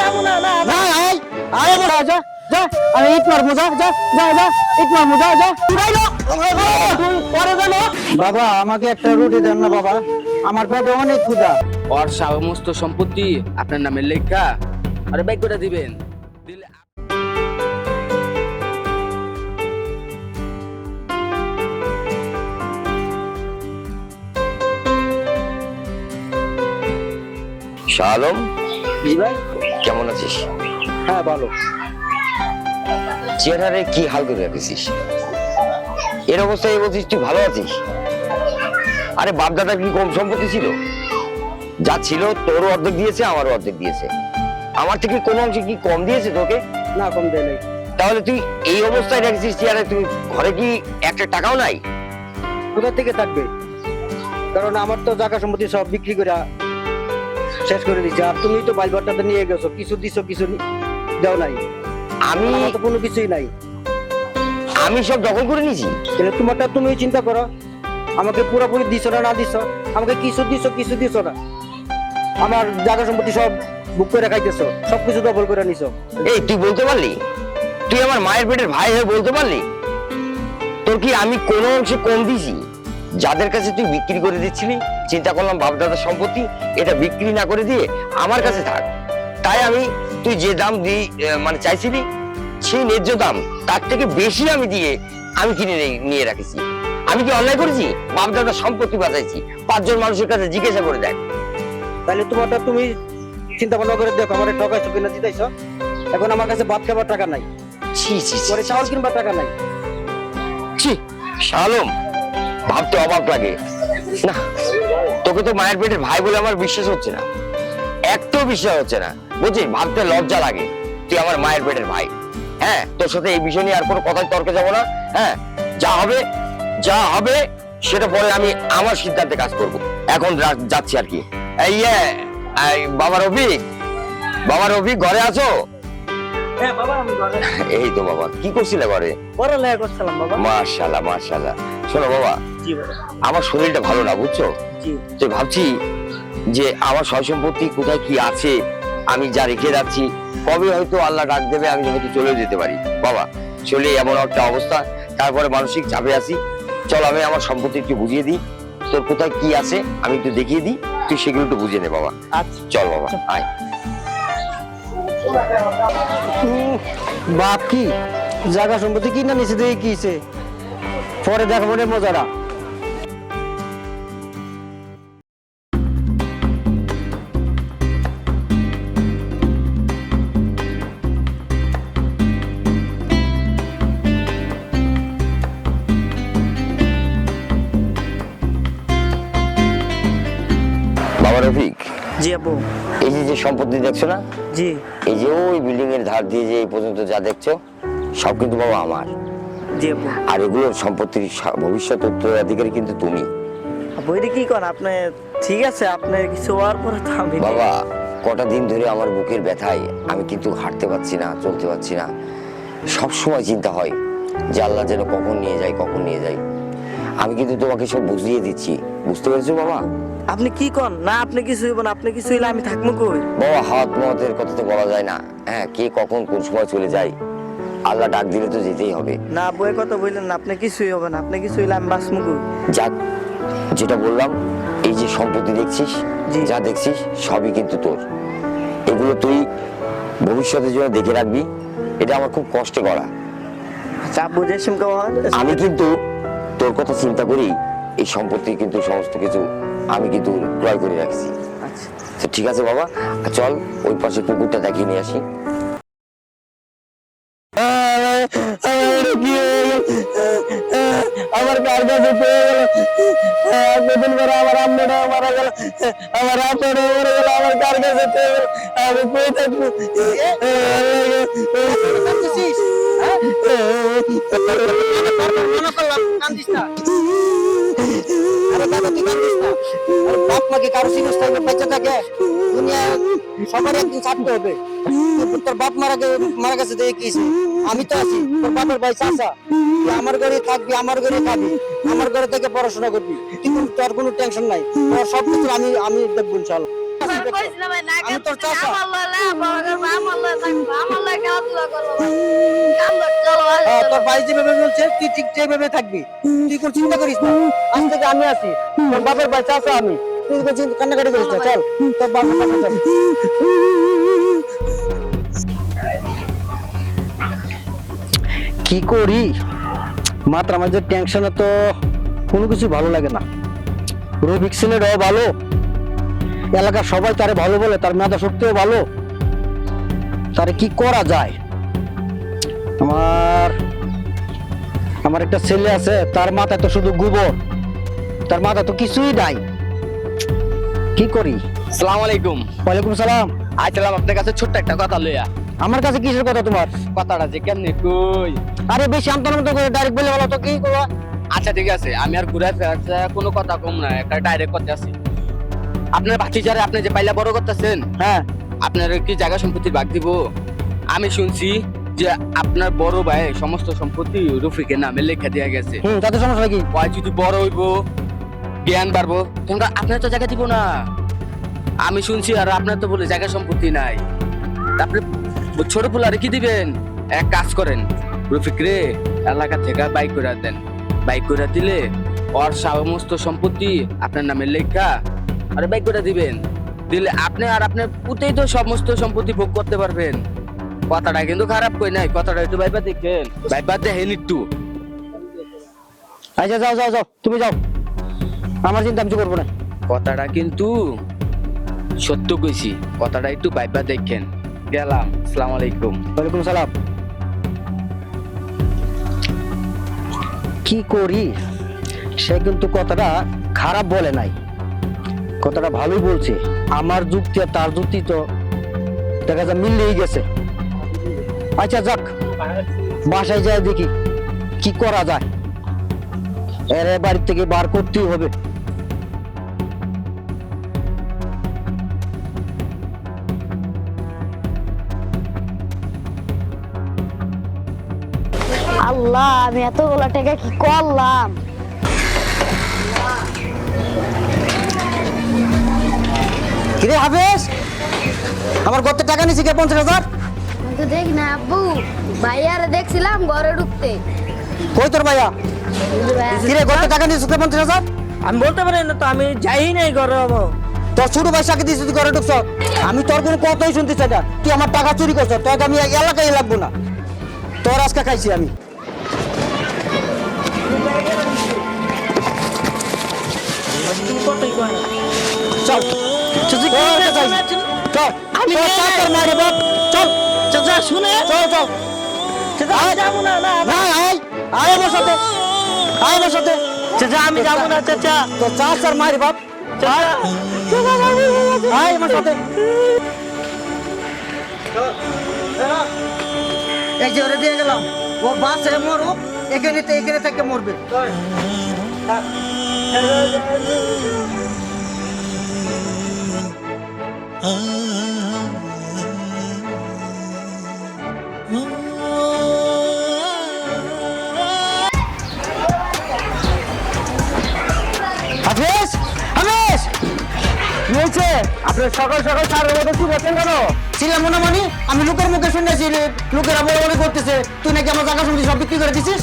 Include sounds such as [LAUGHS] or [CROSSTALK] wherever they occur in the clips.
যাব না না না আয় আয় আমার যা যা। আরে ইট যা যা যা যা। ইট মারবো যা যা। তুই পরে জানো বাবা আমাকে একটা রুটি দেন না বাবা। আমার পেটে অনেক ক্ষুধা। ওর সমস্ত সম্পত্তি আপনার নামে লেখা। আরে বাইক করে দিবেন? দিলে শাহ আলম জি ভাই? কেমন আছিস? হ্যাঁ ভালো। চেহারারে কি হাল করে রেখেছিস? এর অবস্থায় বলছিস তুই ভালো আছিস? আরে বাপ দাদার কি কম সম্পত্তি ছিল? যা ছিল তোরও অর্ধেক দিয়েছে আমারও অর্ধেক দিয়েছে। আমার থেকে কোনো অংশে কি কম দিয়েছে তোকে? না কম দেয় নাই। তাহলে তুই এই অবস্থায় রেখেছিস চেয়ারে তুই ঘরে কি একটা টাকাও নাই? কোথা থেকে থাকবে? কারণ আমার তো জায়গা সম্পত্তি সব বিক্রি করে শেষ করে দিচ্ছে আর তুমি তো বাইল বাট্টাতে নিয়ে গেছো কিছু দিছো কিছু দাও নাই। আমি তো কোনো কিছুই নাই। আমি সব দখল করে নিয়েছি। তাহলে তোমারটা তুমি চিন্তা করো। আমাকে পুরোপুরি দিছো না না দিছো? আমাকে কিছু দিছো কিছু দিছো না? আমার জায়গা সম্পত্তি সব বুক করে খাইতেছো সব কিছু দখল করে নিছো। এই তুই বলতে পারলি? তুই আমার মায়ের পেটের ভাই হয়ে বলতে পারলি? তোর কি আমি কোন অংশে কম দিছি যাদের কাছে তুই বিক্রি করে দিচ্ছিলি? চিন্তা করলাম বাপ দাদার সম্পত্তি এটা বিক্রি না করে দিয়ে আমার কাছে থাক। তাই আমি তুই যে দাম দি মানে চাইছিলি সেই ন্যায্য দাম তার থেকে বেশি আমি দিয়ে আমি কিনে নিয়ে রাখেছি। আমি কি অন্যায় করেছি? বাপ দাদার সম্পত্তি বাঁচাইছি। পাঁচজন মানুষের কাছে জিজ্ঞাসা করে দেখ। তাহলে তোমারটা তুমি চিন্তা ভাবনা করে দেখো আমার ঠকাইছো কিনা দিতেছো। এখন আমার কাছে ভাত খাবার টাকা নাই। ছি ছি পরে চাউল কিনবার টাকা নাই। ছি শালম ভাবতে অবাক লাগে। না তোকে তো মায়ের পেটের ভাই বলে আমার বিশ্বাস হচ্ছে না। একটু বিশ্বাস হচ্ছে না। বুঝছিস ভাবতে লজ্জা লাগে। তুই আমার মায়ের পেটের ভাই। হ্যাঁ তোর সাথে এই বিষয় নিয়ে আর কোনো কথায় তর্কে যাব না। হ্যাঁ যা হবে যা হবে সেটা পরে আমি আমার সিদ্ধান্তে কাজ করব। এখন যাচ্ছি আর কি। এই ইয়ে, বাবা রফিক বাবা রফিক ঘরে আছো? হ্যাঁ এই তো বাবা কি করছিলে ঘরে? পড়ালেখা করছিলাম বাবা। মার্শাল্লাহ মার্শাল্লাহ শোনো বাবা আমার শরীরটা ভালো না বুঝছ? তো ভাবছি যে আমার সয় সম্পত্তি কোথায় কি আছে আমি যা রেখে যাচ্ছি কবে হয়তো আল্লাহ ডাক দেবে আমি হয়তো চলে যেতে পারি। বাবা চলে এমন একটা অবস্থা। তারপরে মানসিক চাপে আছি। চল আমি আমার সম্পত্তি একটু বুঝিয়ে দিই। তোর কোথায় কি আছে আমি একটু দেখিয়ে দিই। তুই সেগুলো একটু বুঝিয়ে নে বাবা। আচ্ছা। চল বাবা আয়। বাপ কি? জায়গা সম্পত্তি কি না নিচে দিয়ে কিছে পরে দেখাবো রে মজারা বাবা রফিক জি আপু এই যে যে সম্পত্তি দেখছ না? জি। এই যে ওই বিল্ডিং এর ধার দিয়ে যে এই পর্যন্ত যা দেখছ সব কিন্তু বাবা আমার। জি আপু আর এগুলো সম্পত্তির ভবিষ্যৎ উত্তরাধিকারী কিন্তু তুমি। আপু এটা কি করেন আপনি ঠিক আছে আপনার কিছু হওয়ার পরে তো আমি বাবা কটা দিন ধরে আমার বুকের ব্যথায় আমি কিন্তু হাঁটতে পারছি না চলতে পারছি না। সব সময় চিন্তা হয় যে আল্লাহ যেন কখন নিয়ে যায় কখন নিয়ে যায়। আমি কিন্তু তোমাকে সব বুঝিয়ে দিচ্ছি। বুঝতে পেরেছ বাবা? আপনি কি কন? না আপনি কিছু হইব না আপনি কিছু হইলে আমি থাকব কই? বাবা হাত মতের কথা তো বলা যায় না। হ্যাঁ কে কখন কোন সময় চলে যায় আল্লাহ ডাক দিলে তো যেতেই হবে। না বইয়ের কথা বললেন না আপনি কিছুই হবে না আপনি কিছু হইলে আমি বাঁচবো কই? যাক যেটা বললাম এই যে সম্পত্তি দেখছিস। যা দেখছিস সবই কিন্তু তোর। এগুলো তুই ভবিষ্যতের জন্য দেখে রাখবি এটা আমার খুব কষ্টে করা। আচ্ছা আব্বু আমি কিন্তু তোর কথা চিন্তা করি এই সম্পত্তি কিন্তু সমস্ত কিছু আমি কিন্তু ক্রয় করে রাখছি। আচ্ছা। ঠিক আছে বাবা চল ওই পাশে পুকুরটা দেখিয়ে নিয়ে আসি। আমার কার কাছে পেয়ে গেল? কদিন পরে আমার আম্মুটা মারা গেল। আমার আব্বাটা মরে গেল। আমার কার কাছে পেয়ে গেল? আমি কই থাকব। বাপ মারা আমি তো আছি। তোর বাপের ভাই চাষা তুই আমার ঘরে থাকবি, আমার ঘরে খাবি। আমার ঘরে থেকে পড়াশোনা করবি। কিন্তু কোনো- তোর কোনো টেনশন নাই। তোর সব কিছু আমি আমি দেখব ইনশাল্লাহ আমি তোর হ্যাঁ, ভাই যেভাবে বলছে তুই ঠিক যেভাবে থাকবি তুই কোনো চিন্তা করিস না আজ থেকে আমি আছি তোর বাপের ভাই আমি তুই কোনো কান্নাকাটি করিস না চল তোর বাপের কি করি মাত্র আমাদের টেনশনে তো কোনো কিছু ভালো লাগে না রবিক ছেলেরাও ভালো এলাকার সবাই তারে ভালো বলে তার মেধা শক্তিও ভালো। তারে কি করা যায়? আমার আমার একটা ছেলে আছে তার মাথায় তো শুধু গোবর। তার মাথায় তো কিছুই নাই। কি করি? সালাম আলাইকুম। ওয়ালাইকুম সালাম। আইছিলাম আপনার কাছে ছোট্ট একটা কথা লইয়া। আমার কাছে কিসের কথা তোমার? কথাটা যে কেমনি কই? আরে বেশি আমতার মতো করে ডাইরেক্ট বলে বলো তো কি করবা আচ্ছা ঠিক আছে। আমি আর ঘুরে ফেরাতে কোনো কথা কম না একটা ডাইরেক্ট করতে আসি আপনার ভাতিজারে আপনি যে পাইলা বড় করতেছেন হ্যাঁ আপনার কি জায়গা সম্পত্তির ভাগ দিব? আমি শুনছি যে আপনার বড় ভাই সমস্ত সম্পত্তি রফিকের নামে লেখা দেওয়া গেছে। হুম তাতে সমস্যা কি? ওই যদি বড় হইব জ্ঞান বাড়বো তখন আপনার তো জায়গা দিব না। আমি শুনছি আর আপনার তো বলে জায়গা সম্পত্তি নাই। তারপরে ছোট পোলারে কি দিবেন? এক কাজ করেন রফিক রে এলাকা থেকে বাইক করে দেন। বাইক করে দিলে ওর সমস্ত সম্পত্তি আপনার নামে লেখা আরে বাইক করে দিবেন। দিলে আপনি আর আপনার পুতেই তো সমস্ত সম্পত্তি ভোগ করতে পারবেন। কথাটা কিন্তু খারাপ কই নাই, কথাটা একটু ভাইবা দেখেন। ভাইবা দেখেন একটু। আচ্ছা যাও যাও যাও, তুমি যাও। আমার চিন্তা আমি করব না। কথাটা কিন্তু সত্য কইছি, কথাটা একটু বাইবা দেখেন। গেলাম আসসালামু আলাইকুম। ওয়ালাইকুম সালাম। কি করি? সে কিন্তু কথাটা খারাপ বলে নাই। কথাটা ভালোই বলছে। আমার যুক্তি আর তার যুক্তি তো দেখা যায় মিললেই গেছে। আচ্ছা যাক, বাসায় যায় দেখি কি করা যায়। এর বাড়ি থেকে বার করতেই হবে। আল্লাহ, আমি এতগুলো টাকা কি করলাম? কিরে হাফেজ আমার কত টাকা নিছি কে পঞ্চাশ হাজার? আমি তো দেখি না আব্বু ভাইয়ারে দেখছিলাম ঘরে ঢুকতে। কই তোর ভাইয়া কিরে কত টাকা নিছিস কে পঞ্চাশ হাজার? আমি বলতে পারি না তো আমি যাই নাই ঘরে বাবা তোর ছোট ভাই সাকে দিছিস তুই ঘরে ঢুকছ? আমি তোর কোনো কথাই শুনতে চাই না। তুই আমার টাকা চুরি করছ তোকে আমি এই এলাকায় লাগবো না। তোর আজকে খাইছি আমি। চল। আমি মারি বাপ চল। চাচা শুনে। চল চল। আমি যাব না না আয়। আয় আমার সাথে। আয় আমার সাথে। চাচা আমি যাব না চাচা। তো চার চার মারি বাপ। চাচা। আয়। আমার সাথে। এই যে ওরে দিয়ে গেলাম। ও বাসে মরুক এখানে এখানে থেকে মরবে। হয়েছে? আপনার সকাল সকাল কি বলছেন কেন? ছিলাম মনে মানি আমি লোকের মুখে শুনেছি লোকেরা বলে বলে করতেছে। তুই নাকি আমার জায়গা শুনছি সব বিক্রি করে দিছিস?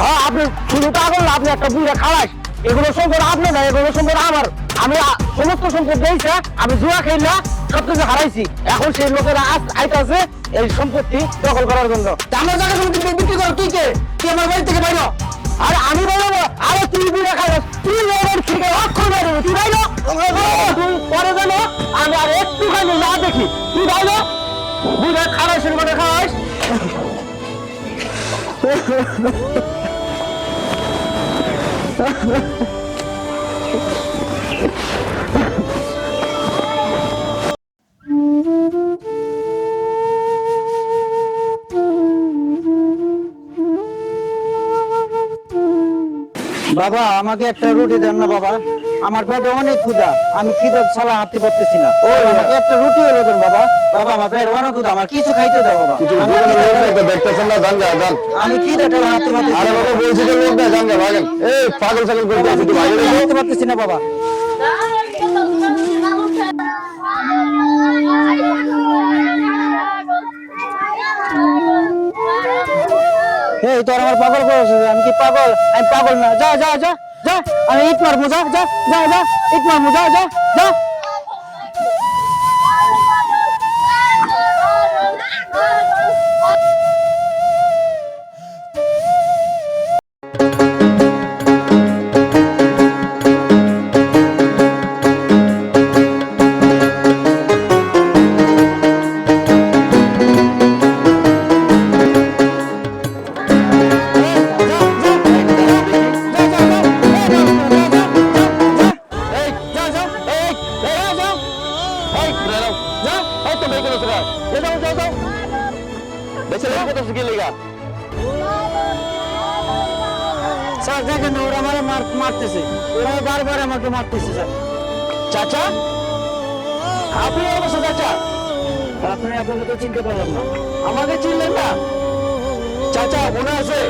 হ্যাঁ আপনি শুধু তা করলে আপনি একটা বুড়া খালাস। এগুলো সম্পদ আপনি না, এগুলো সম্পদ আমার। আমি সমস্ত সম্পদ দিয়েছে আমি জুয়া খেয়ে না। সব কিছু হারাইছি। এখন সেই লোকেরা আস- আইতাছে এই সম্পত্তি দখল করার জন্য। আমার জায়গা সম্পত্তি বিক্রি করো, তুই কে? তুই আমার বাড়ি থেকে বাইর। আরে আমি বলব আরে তুই বুড়া খালাস তুই আমার থেকে অক্ষর বাইরে তুই বাইর তুই পরে জানো আমি আর একটু খাই না দেখি। তুই বাইর হ। বুড়া খালাসের মানে খাওয়াস [LAUGHS] বাবা আমাকে একটা রুটি দেন না বাবা। আমার পেটে অনেক ক্ষুধা। আমি খিদে ছাড়া হাঁটতে পারতেছি না। ও আমাকে একটা রুটি হলো দেন বাবা। বাবা আমার পেটে অনেক ক্ষুধা। আমার কিছু খাইতে দাও বাবা। দেখতেছেন না জান আমি খিদে ছাড়া হাঁটতে পারতেছি আরে। বাবা বলছি যে লোক না জান ভাগেন। এই পাগল ছাগল করতে পারতেছি না বাবা। এই তোর আমার পাগল করেছে আমি কি পাগল? আমি পাগল না। যা যা যা যা, আমি ইট মারবো, যা যা যা যা, ইট মারবো, যা যা যা। এই দাঁড়াও যা এই তো বের করে সবাই এই যাও যাও যাও বেশি লেগে কত শিখে লেগা স্যার দেখেন ওরা আমার মার মারতেছে ওরা বারবার আমাকে মারতেছে স্যার চাচা আপনি অবশ্য চাচা আপনি আপনাকে তো চিনতে পারলাম না আমাকে চিনলেন না চাচা মনে আছে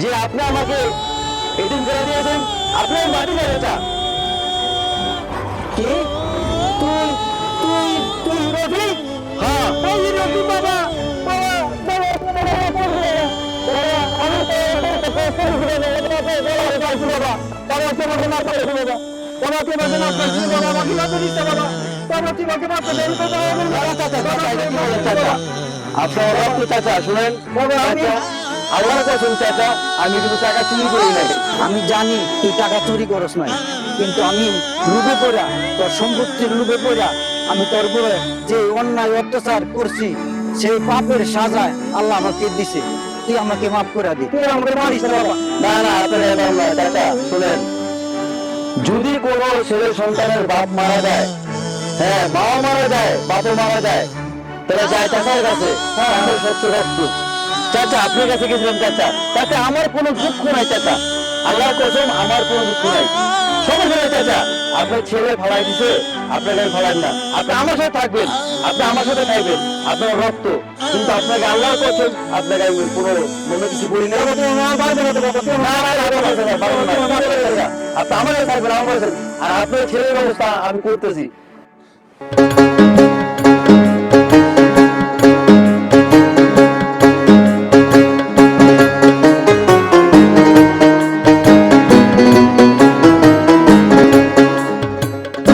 যে আপনি আমাকে এদিন করে দিয়েছেন আপনি মাটি না চাচা কি আপনার রক্ত চাচা শুনেন। চাচা আল্লাহর কাছে চাচা আমি কিন্তু টাকা চুরি করি নাই। আমি জানি তুই টাকা চুরি করস নাই কিন্তু আমি লুবে পড়া তোর সম্পত্তির লুবে পড়া আমি তোর উপরে যে অন্যায় অত্যাচার করছি সেই পাপের সাজায় আল্লাহ আমাকে দিছে। তুই আমাকে মাফ করে দি। তুই আমাকে মারিস না না না আপনার চাচা শুনেন। যদি কোনো ছেলে সন্তানের বাপ মারা যায় হ্যাঁ বাবা মারা যায়, বাপও মারা যায়, তাহলে যায় চাচার কাছে সত্য রাখছি চাচা, আপনার কাছে গেছিলাম, চাচা। তাতে আমার কোনো দুঃখ নাই, চাচা। আল্লাহ কসম, আমার কোনো দুঃখ নাই। আপনার ছেলে ফালাই দিছে, আপনাকে আমি না। আপনি আমার সাথে থাকবেন, আপনি আমার সাথে থাকবেন। আপনার রক্ত, কিন্তু আপনাকে আল্লাহ করছেন, আপনাকে আমি কোনো মনে কিছু বলি না। আপনি আমার থাকবেন, আমার আর আপনার ছেলের ব্যবস্থা আমি করতেছি।